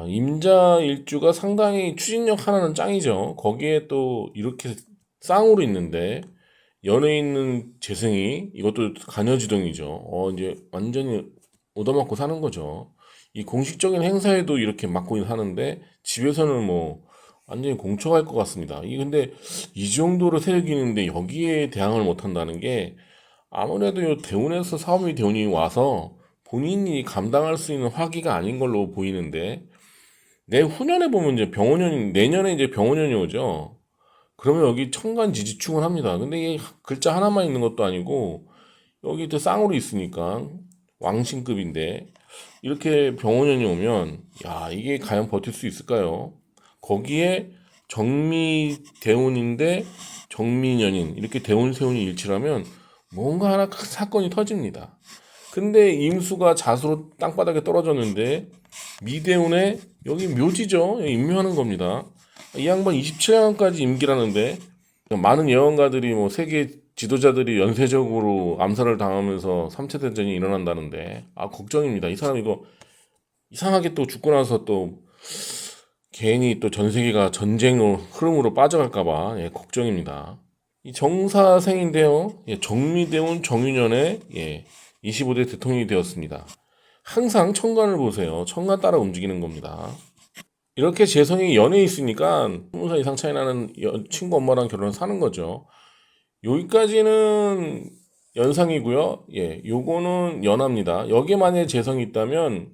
아, 임자 일주가 상당히 추진력 하나는 짱이죠. 거기에 또 이렇게 쌍으로 있는데 연에 있는 재생이 이것도 간여지동이죠. 어, 이제 완전히 얻어맞고 사는 거죠. 이 공식적인 행사에도 이렇게 맡고 하는데 집에서는 뭐 완전히 공초할 것 같습니다. 이 근데 이 정도로 세력이 있는데 여기에 대항을 못 한다는 게 아무래도 요 대운에서 사업이 대운이 와서 본인이 감당할 수 있는 화기가 아닌 걸로 보이는데 내 후년에 보면 이제 병원년이 내년에 이제 병원년이 오죠. 그러면 여기 천간 지지축을 합니다. 근데 이게 글자 하나만 있는 것도 아니고 여기 또 쌍으로 있으니까 왕신급인데 이렇게 병원년이 오면 야 이게 과연 버틸 수 있을까요? 거기에 정미 대운인데 정미년인 이렇게 대운 세운이 일치라면 뭔가 하나 큰 사건이 터집니다. 근데 임수가 자수로 땅바닥에 떨어졌는데 미대운에 여기 묘지죠. 여기 임묘하는 겁니다. 이 양반 27년까지 임기라는데 많은 예언가들이 뭐 세계 지도자들이 연쇄적으로 암살을 당하면서 3차 대전이 일어난다는데 아 걱정입니다. 이 사람 이거 이상하게 또 죽고 나서 또 괜히 또 전 세계가 전쟁으로 흐름으로 빠져갈까봐 예, 걱정입니다. 이 정사생인데요. 예, 정미대운 정유년에 예, 25대 대통령이 되었습니다. 항상 천간을 보세요. 천간 따라 움직이는 겁니다. 이렇게 재성이 연에 있으니까 20살 이상 차이 나는 여- 친구 엄마랑 결혼을 사는 거죠. 여기까지는 연상이고요. 예, 요거는 연합니다. 여기에 만약에 재성이 있다면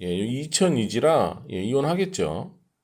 예, 2002지라 예, 이혼하겠죠.